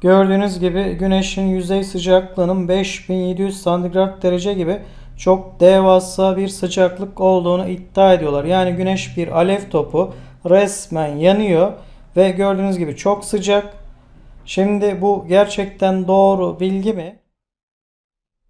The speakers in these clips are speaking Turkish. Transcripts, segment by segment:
Gördüğünüz gibi güneşin yüzey sıcaklığının 5700 santigrat derece gibi çok devasa bir sıcaklık olduğunu iddia ediyorlar. Yani güneş bir alev topu resmen yanıyor ve gördüğünüz gibi çok sıcak. Şimdi bu gerçekten doğru bilgi mi?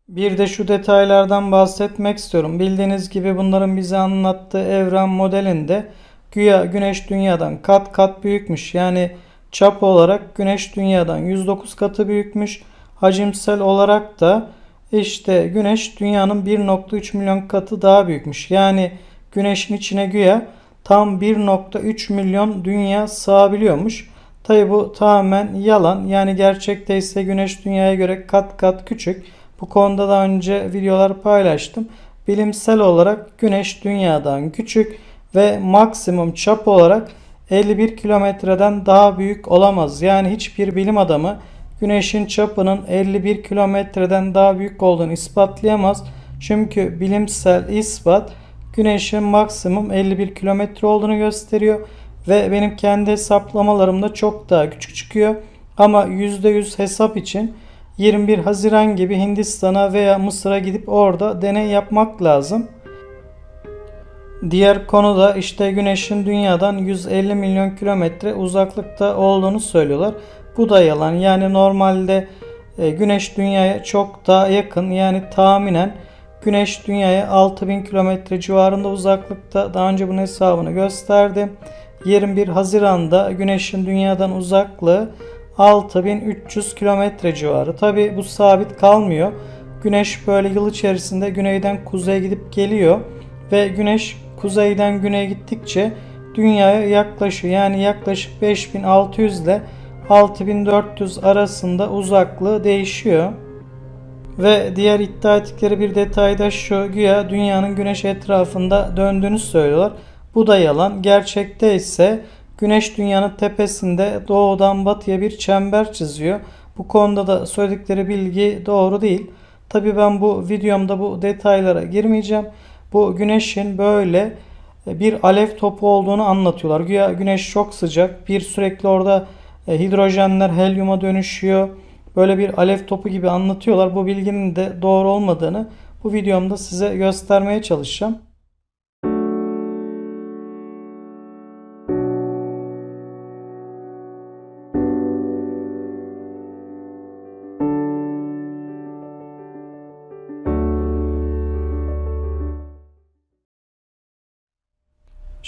Bir de şu detaylardan bahsetmek istiyorum. Bildiğiniz gibi bunların bize anlattığı evren modelinde güya güneş dünyadan kat kat büyükmüş. Yani çap olarak güneş dünyadan 109 katı büyükmüş. Hacimsel olarak da işte güneş dünyanın 1.3 milyon katı daha büyükmüş. Yani güneşin içine güya tam 1.3 milyon dünya sığabiliyormuş. Tabi bu tamamen yalan. Yani gerçekte ise güneş dünyaya göre kat kat küçük. Bu konuda daha önce videolar paylaştım. Bilimsel olarak güneş dünyadan küçük ve maksimum çap olarak 51 kilometreden daha büyük olamaz. Yani hiçbir bilim adamı güneşin çapının 51 kilometreden daha büyük olduğunu ispatlayamaz. Çünkü bilimsel ispat güneşin maksimum 51 kilometre olduğunu gösteriyor ve benim kendi hesaplamalarımda çok daha küçük çıkıyor. Ama %100 hesap için 21 Haziran gibi Hindistan'a veya Mısır'a gidip orada deney yapmak lazım. Diğer konu da işte Güneş'in dünyadan 150 milyon kilometre uzaklıkta olduğunu söylüyorlar. Bu da yalan. Yani normalde e, Güneş dünyaya çok daha yakın. Yani tahminen Güneş dünyaya 6000 kilometre civarında uzaklıkta. Daha önce bunun hesabını gösterdim. 21 Haziran'da Güneş'in dünyadan uzaklığı 6300 kilometre civarı. Tabi bu sabit kalmıyor. Güneş böyle yıl içerisinde güneyden kuzeye gidip geliyor ve güneş kuzeyden güneye gittikçe dünyaya yaklaşıyor. Yani yaklaşık 5600 ile 6400 arasında uzaklığı değişiyor. Ve diğer iddia ettikleri bir detay da şu güya dünyanın güneş etrafında döndüğünü söylüyorlar. Bu da yalan. Gerçekte ise güneş dünyanın tepesinde doğudan batıya bir çember çiziyor. Bu konuda da söyledikleri bilgi doğru değil. Tabi ben bu videomda bu detaylara girmeyeceğim. Bu güneşin böyle bir alev topu olduğunu anlatıyorlar. Güya güneş çok sıcak. Bir sürekli orada e, hidrojenler helyuma dönüşüyor. Böyle bir alev topu gibi anlatıyorlar. Bu bilginin de doğru olmadığını bu videomda size göstermeye çalışacağım.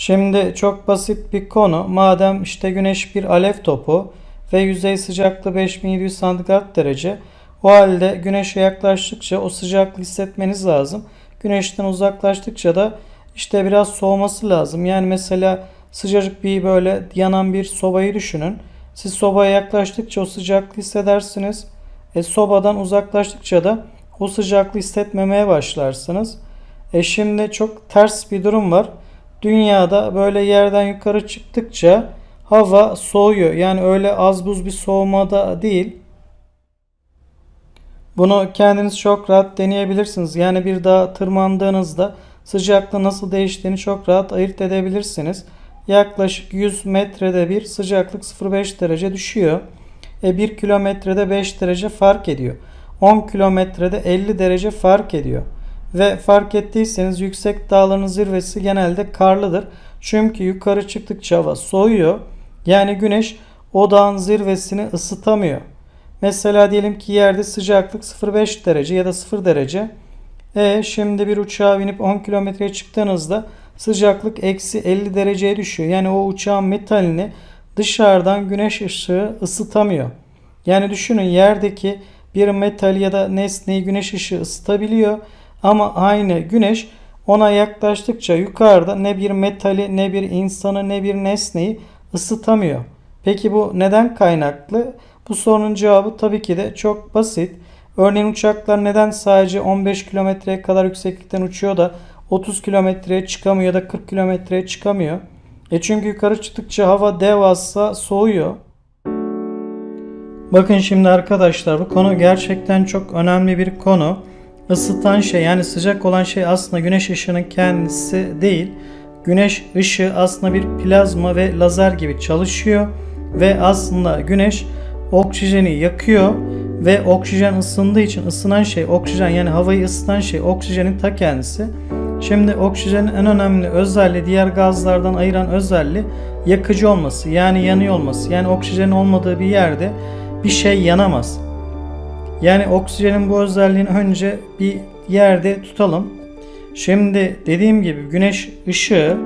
Şimdi çok basit bir konu. Madem işte güneş bir alev topu ve yüzey sıcaklığı 5700 santigrat derece. O halde güneşe yaklaştıkça o sıcaklığı hissetmeniz lazım. Güneşten uzaklaştıkça da işte biraz soğuması lazım. Yani mesela sıcacık bir böyle yanan bir sobayı düşünün. Siz sobaya yaklaştıkça o sıcaklığı hissedersiniz. E, sobadan uzaklaştıkça da o sıcaklığı hissetmemeye başlarsınız. E şimdi çok ters bir durum var. Dünyada böyle yerden yukarı çıktıkça hava soğuyor. Yani öyle az buz bir soğumada değil. Bunu kendiniz çok rahat deneyebilirsiniz. Yani bir dağa tırmandığınızda sıcaklığı nasıl değiştiğini çok rahat ayırt edebilirsiniz. Yaklaşık 100 metrede bir sıcaklık 0.5 derece düşüyor. E 1 kilometrede 5 derece fark ediyor. 10 kilometrede 50 derece fark ediyor. Ve fark ettiyseniz yüksek dağların zirvesi genelde karlıdır. Çünkü yukarı çıktıkça hava soğuyor. Yani güneş o dağın zirvesini ısıtamıyor. Mesela diyelim ki yerde sıcaklık 0.5 derece ya da 0 derece. E şimdi bir uçağa binip 10 kilometreye çıktığınızda sıcaklık eksi 50 dereceye düşüyor. Yani o uçağın metalini dışarıdan güneş ışığı ısıtamıyor. Yani düşünün yerdeki bir metal ya da nesneyi güneş ışığı ısıtabiliyor. Ama aynı güneş ona yaklaştıkça yukarıda ne bir metali ne bir insanı ne bir nesneyi ısıtamıyor. Peki bu neden kaynaklı? Bu sorunun cevabı tabii ki de çok basit. Örneğin uçaklar neden sadece 15 kilometreye kadar yükseklikten uçuyor da 30 kilometreye çıkamıyor ya da 40 kilometreye çıkamıyor? E çünkü yukarı çıktıkça hava devasa soğuyor. Bakın şimdi arkadaşlar bu konu gerçekten çok önemli bir konu. Isıtan şey yani sıcak olan şey aslında güneş ışığının kendisi değil. Güneş ışığı aslında bir plazma ve lazer gibi çalışıyor ve aslında güneş oksijeni yakıyor ve oksijen ısındığı için ısınan şey oksijen yani havayı ısıtan şey oksijenin ta kendisi. Şimdi oksijenin en önemli özelliği diğer gazlardan ayıran özelliği yakıcı olması yani yanıyor olması. Yani oksijenin olmadığı bir yerde bir şey yanamaz. Yani oksijenin bu özelliğini önce bir yerde tutalım. Şimdi dediğim gibi güneş ışığı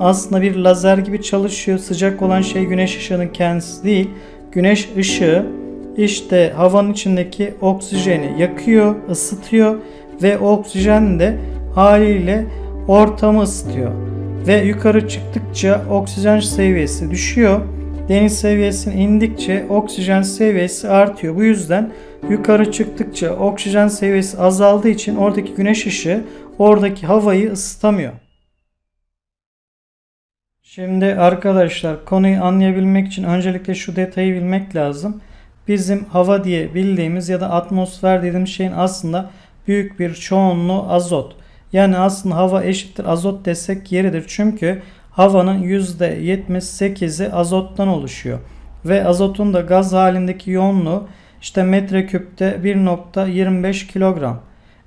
aslında bir lazer gibi çalışıyor. Sıcak olan şey güneş ışığının kendisi değil. Güneş ışığı işte havanın içindeki oksijeni yakıyor, ısıtıyor ve oksijen de haliyle ortamı ısıtıyor. Ve yukarı çıktıkça oksijen seviyesi düşüyor. Deniz seviyesine indikçe oksijen seviyesi artıyor. Bu yüzden yukarı çıktıkça oksijen seviyesi azaldığı için oradaki güneş ışığı oradaki havayı ısıtamıyor. Şimdi arkadaşlar konuyu anlayabilmek için öncelikle şu detayı bilmek lazım. Bizim hava diye bildiğimiz ya da atmosfer dediğimiz şeyin aslında büyük bir çoğunluğu azot. Yani aslında hava eşittir azot desek yeridir. Çünkü havanın %78'i azottan oluşuyor. Ve azotun da gaz halindeki yoğunluğu işte metreküpte 1.25 kilogram.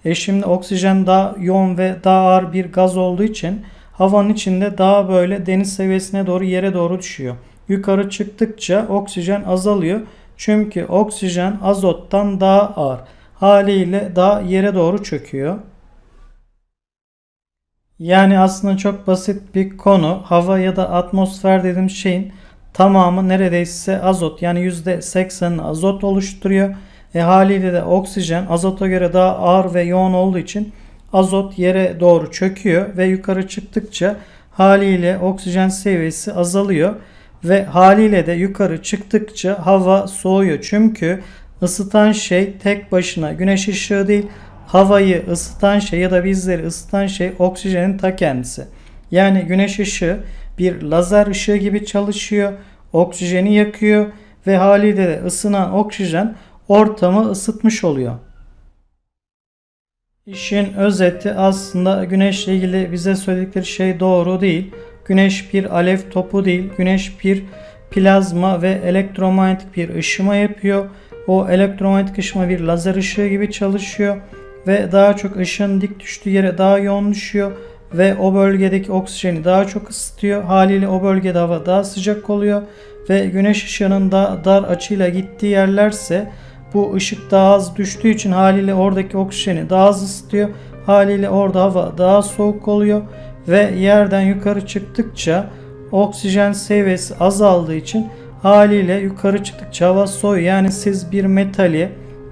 E şimdi oksijen daha yoğun ve daha ağır bir gaz olduğu için havanın içinde daha böyle deniz seviyesine doğru yere doğru düşüyor. Yukarı çıktıkça oksijen azalıyor. Çünkü oksijen azottan daha ağır. Haliyle daha yere doğru çöküyor. Yani aslında çok basit bir konu. Hava ya da atmosfer dediğim şeyin tamamı neredeyse azot. Yani %80'ini azot oluşturuyor. E haliyle de oksijen azota göre daha ağır ve yoğun olduğu için azot yere doğru çöküyor ve yukarı çıktıkça haliyle oksijen seviyesi azalıyor ve haliyle de yukarı çıktıkça hava soğuyor. Çünkü ısıtan şey tek başına güneş ışığı değil havayı ısıtan şey ya da bizleri ısıtan şey oksijenin ta kendisi. Yani güneş ışığı bir lazer ışığı gibi çalışıyor. Oksijeni yakıyor ve haliyle de ısınan oksijen ortamı ısıtmış oluyor. İşin özeti aslında güneşle ilgili bize söyledikleri şey doğru değil. Güneş bir alev topu değil. Güneş bir plazma ve elektromanyetik bir ışıma yapıyor. O elektromanyetik ışıma bir lazer ışığı gibi çalışıyor ve daha çok ışığın dik düştüğü yere daha yoğun ve o bölgedeki oksijeni daha çok ısıtıyor. Haliyle o bölgede hava daha sıcak oluyor ve güneş ışığının da dar açıyla gittiği yerlerse bu ışık daha az düştüğü için haliyle oradaki oksijeni daha az ısıtıyor. Haliyle orada hava daha soğuk oluyor ve yerden yukarı çıktıkça oksijen seviyesi azaldığı için haliyle yukarı çıktıkça hava soğuyor. Yani siz bir metali,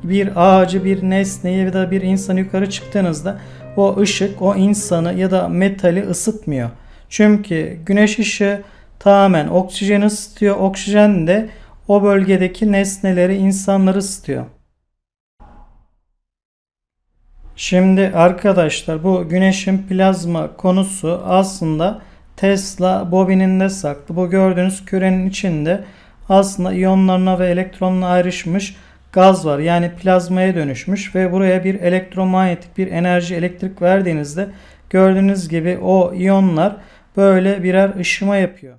bir ağacı, bir nesneyi ya da bir insanı yukarı çıktığınızda o ışık o insanı ya da metali ısıtmıyor. Çünkü güneş ışığı tamamen oksijen ısıtıyor. Oksijen de o bölgedeki nesneleri, insanları ısıtıyor. Şimdi arkadaşlar bu güneşin plazma konusu aslında Tesla bobininde saklı. Bu gördüğünüz kürenin içinde aslında iyonlarına ve elektronuna ayrışmış gaz var. Yani plazmaya dönüşmüş ve buraya bir elektromanyetik bir enerji elektrik verdiğinizde gördüğünüz gibi o iyonlar böyle birer ışıma yapıyor.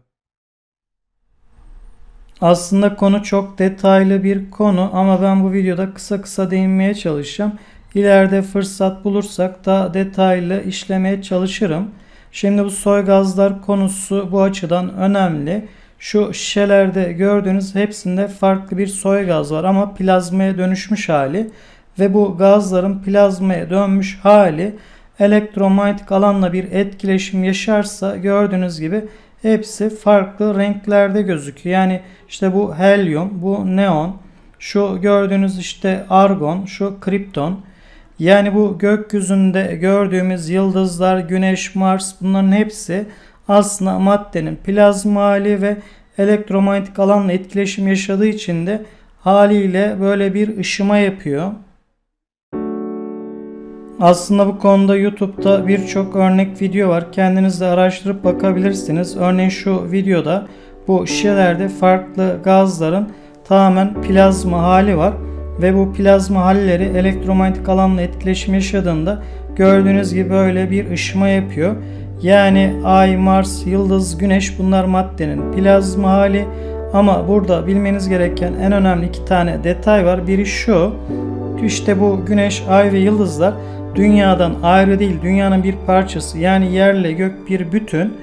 Aslında konu çok detaylı bir konu ama ben bu videoda kısa kısa değinmeye çalışacağım. İleride fırsat bulursak daha detaylı işlemeye çalışırım. Şimdi bu soy gazlar konusu bu açıdan önemli. Şu şişelerde gördüğünüz hepsinde farklı bir soy gaz var ama plazmaya dönüşmüş hali ve bu gazların plazmaya dönmüş hali elektromanyetik alanla bir etkileşim yaşarsa gördüğünüz gibi hepsi farklı renklerde gözüküyor. Yani işte bu helyum, bu neon, şu gördüğünüz işte argon, şu kripton. Yani bu gökyüzünde gördüğümüz yıldızlar, güneş, Mars bunların hepsi aslında maddenin plazma hali ve elektromanyetik alanla etkileşim yaşadığı için de haliyle böyle bir ışıma yapıyor. Aslında bu konuda YouTube'da birçok örnek video var. Kendiniz de araştırıp bakabilirsiniz. Örneğin şu videoda bu şişelerde farklı gazların tamamen plazma hali var. Ve bu plazma halleri elektromanyetik alanla etkileşim yaşadığında gördüğünüz gibi böyle bir ışıma yapıyor. Yani Ay, Mars, Yıldız, Güneş bunlar maddenin plazma hali Ama burada bilmeniz gereken en önemli iki tane detay var. Biri şu. İşte bu güneş, ay ve yıldızlar dünyadan ayrı değil, dünyanın bir parçası. Yani yerle gök bir bütün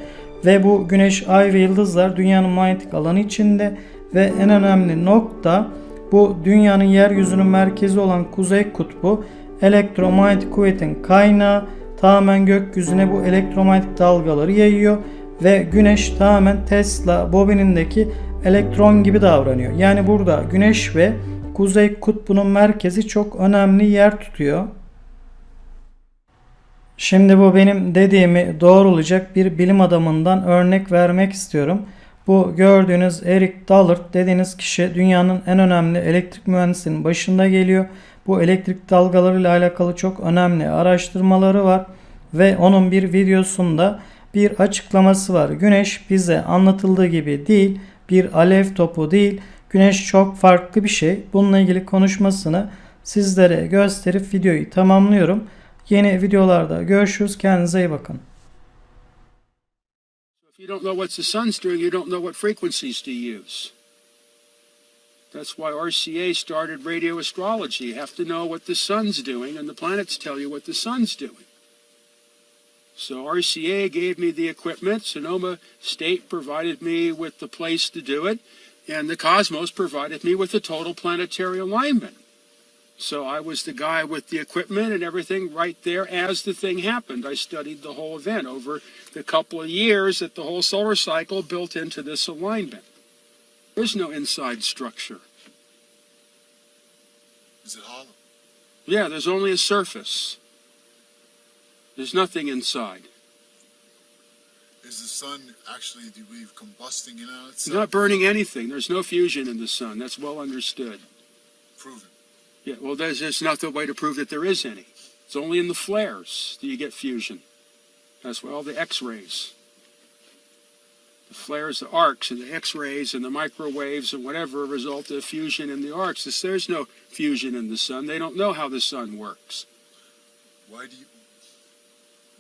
ve bu güneş, ay ve yıldızlar dünyanın manyetik alanı içinde ve en önemli nokta bu dünyanın yeryüzünün merkezi olan kuzey kutbu elektromanyetik kuvvetin kaynağı tamamen gökyüzüne bu elektromanyetik dalgaları yayıyor ve güneş tamamen Tesla bobinindeki elektron gibi davranıyor. Yani burada güneş ve kuzey kutbunun merkezi çok önemli yer tutuyor. Şimdi bu benim dediğimi doğrulayacak bir bilim adamından örnek vermek istiyorum. Bu gördüğünüz Eric Dollard dediğiniz kişi dünyanın en önemli elektrik mühendisinin başında geliyor. Bu elektrik dalgalarıyla alakalı çok önemli araştırmaları var ve onun bir videosunda bir açıklaması var. Güneş bize anlatıldığı gibi değil, bir alev topu değil. Güneş çok farklı bir şey. Bununla ilgili konuşmasını sizlere gösterip videoyu tamamlıyorum. Yeni videolarda görüşürüz. Kendinize iyi bakın. You don't know what the sun's doing, you don't know what frequencies to use. That's why RCA started radio astrology. You have to know what the sun's doing, and the planets tell you what the sun's doing. So RCA gave me the equipment, Sonoma State provided me with the place to do it, and the Cosmos provided me with the total planetary alignment. So I was the guy with the equipment and everything right there as the thing happened. I studied the whole event over the couple of years that the whole solar cycle built into this alignment. There's no inside structure. Is it hollow? Yeah, there's only a surface. There's nothing inside. Is the sun actually, do believe, combusting in on It's itself? not burning anything. There's no fusion in the sun. That's well understood. Proven. Yeah, well, there's, there's not the way to prove that there is any. It's only in the flares that you get fusion. That's why all the X-rays. The flares, the arcs, and the X-rays, and the microwaves, and whatever result of fusion in the arcs. There's no fusion in the sun. They don't know how the sun works. Why do you,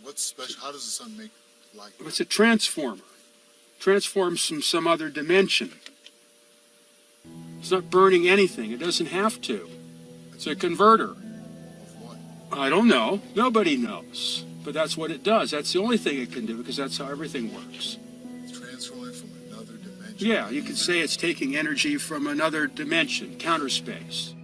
what's special, how does the sun make light? It's a transformer. Transforms from some other dimension. It's not burning anything. It doesn't have to. It's a converter. I don't know. Nobody knows. But that's what it does. That's the only thing it can do because that's how everything works. Yeah, you could say it's taking energy from another dimension, counter space.